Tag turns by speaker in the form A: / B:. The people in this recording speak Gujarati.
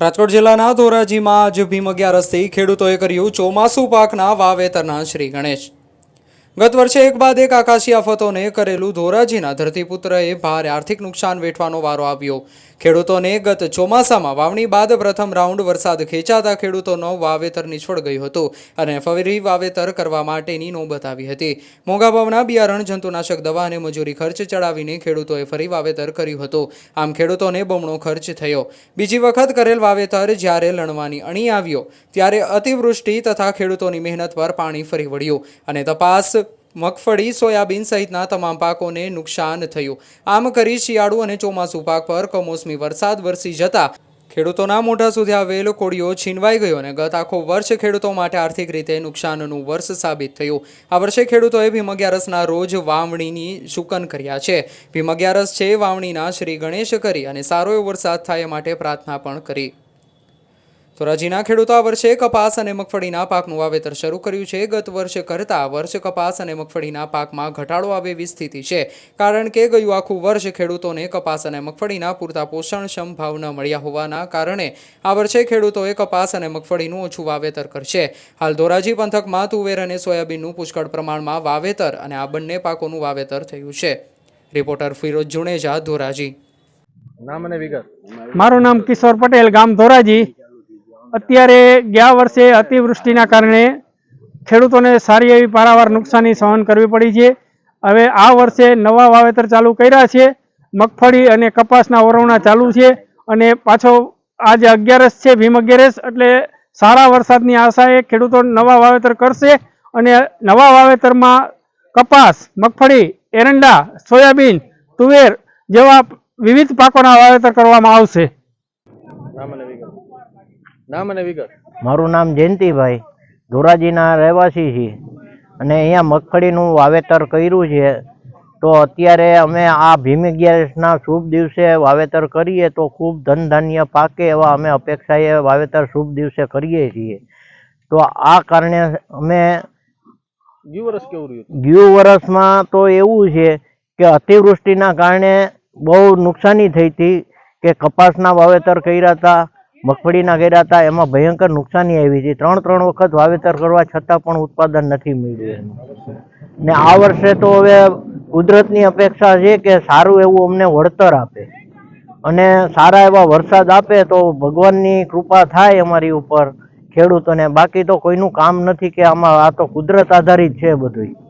A: રાજકોટ જિલ્લાના ધોરાજીમાં આજ ભીમ અગિયારસથી ખેડૂતોએ કર્યું ચોમાસુ પાકના વાવેતરના શ્રી ગણેશ. ગત વર્ષે એક બાદ એક આકાશી આફતોને કરેલું ધોરાજીના ધરતીપુત્રએ ભારે આર્થિક નુકસાન વેઠવાનો વારો આવ્યો. ખેડૂતોને ગત ચોમાસામાં વાવણી બાદ પ્રથમ રાઉન્ડ વરસાદ ખેંચાતા ખેડૂતોનો વાવેતર નિષ્ફળ ગયું હતું અને ફરી વાવેતર કરવા માટેની નોબત આવી હતી. મોંઘા ભાવના બિયારણ, જંતુનાશક દવા અને મજૂરી ખર્ચ ચડાવીને ખેડૂતોએ ફરી વાવેતર કર્યું હતું. આમ ખેડૂતોને બમણો ખર્ચ થયો. બીજી વખત કરેલ વાવેતર જ્યારે લણવાની અણી આવ્યો, ત્યારે અતિવૃષ્ટિ તથા ખેડૂતોની મહેનત પર પાણી ફરી વળ્યું અને તપાસ મગફળી, સોયાબીન સહિતના તમામ પાકોને નુકસાન થયું. આમ કરી શિયાળુ અને ચોમાસુ પાક પર કમોસમી વરસાદ વરસી જતા ખેડૂતોના મોઢા સુધી આવેલો કોળીઓ છીનવાઈ ગયો અને ગત આખો વર્ષ ખેડૂતો માટે આર્થિક રીતે નુકસાનનું વર્ષ સાબિત થયું. આ વર્ષે ખેડૂતોએ ભીમ અગિયારસના રોજ વાવણીની શુકન કર્યા છે. ભીમ અગિયારસ છે વાવણીના, શ્રી ગણેશ કરી અને સારો એવો વરસાદ થાય એ માટે પ્રાર્થના પણ કરી. ધોરાજીના ખેડૂતો આ વર્ષે કપાસ અને મગફળીના પાકનું વાવેતર શરૂ કર્યું છે. ગત વર્ષે કરતાં વર્ષ કપાસ અને મગફળીના પાકમાં ઘટાડો આવે એવી સ્થિતિ છે. કારણ કે ગયું આખું વર્ષ ખેડૂતોને કપાસ અને મગફળીના પૂરતા પોષણક્ષમ ભાવ ન મળ્યા હોવાના કારણે આ વર્ષે ખેડૂતોએ કપાસ અને મગફળીનું ઓછું વાવેતર કરશે. હાલ ધોરાજી પંથકમાં તુવેર અને સોયાબીનનું પુષ્કળ પ્રમાણમાં વાવેતર અને આ બંને પાકોનું વાવેતર થયું છે. રિપોર્ટર ફિરોજ જુણેજા ધોરાજી.
B: નામ અને વિગત.
C: મારું નામ કિશોર પટેલ ગામ ધોરાજી. અત્યારે ગયા વર્ષે અતિવૃષ્ટિના કારણે ખેડૂતોને સારી એવી પારાવાર નુકસાની સહન કરવી પડી છે. હવે આ વર્ષે નવા વાવેતર ચાલુ કર્યા છે. મગફળી અને કપાસના ઓરવણા ચાલુ છે અને પાછો આજે અગિયારસ છે, ભીમ અગિયારસ, એટલે સારા વરસાદની આશાએ ખેડૂતો નવા વાવેતર કરશે અને નવા વાવેતરમાં કપાસ, મગફળી, એરંડા, સોયાબીન, તુવેર જેવા વિવિધ પાકોના વાવેતર કરવામાં આવશે.
B: નામ અને વિગત.
D: મારું નામ જયંતિભાઈ. ધોરાજીના રહેવાસી છીએ. અને અહીંયા મગફળીનું વાવેતર કર્યું છે. તો અત્યારે અમે આ ભીમ અગિયારસના શુભ દિવસે વાવેતર કરીએ તો ખૂબ ધન ધાન્ય પાકે એવા અમે અપેક્ષાએ વાવેતર શુભ દિવસે કરીએ છીએ. તો આ કારણે અમે
B: ગયું વર્ષ કેવું રહ્યું
D: ગયું વર્ષમાં તો એવું છે કે અતિવૃષ્ટિના કારણે બહુ નુકસાની થઈ હતી કે કપાસના વાવેતર કર્યા હતા. મગફળીના કર્યા હતા, એમાં ભયંકર નુકસાની આવી હતી ત્રણ ત્રણ વખત વાવેતર કરવા છતાં પણ ઉત્પાદન નથી મળ્યું. ને આ વર્ષે તો હવે કુદરતની અપેક્ષા છે કે સારું એવું અમને વળતર આપે. અને સારા એવા વરસાદ આપે તો ભગવાનની કૃપા થાય અમારી ઉપર ખેડૂતોને. બાકી તો કોઈનું કામ નથી કે આમાં આ તો કુદરત આધારિત છે બધું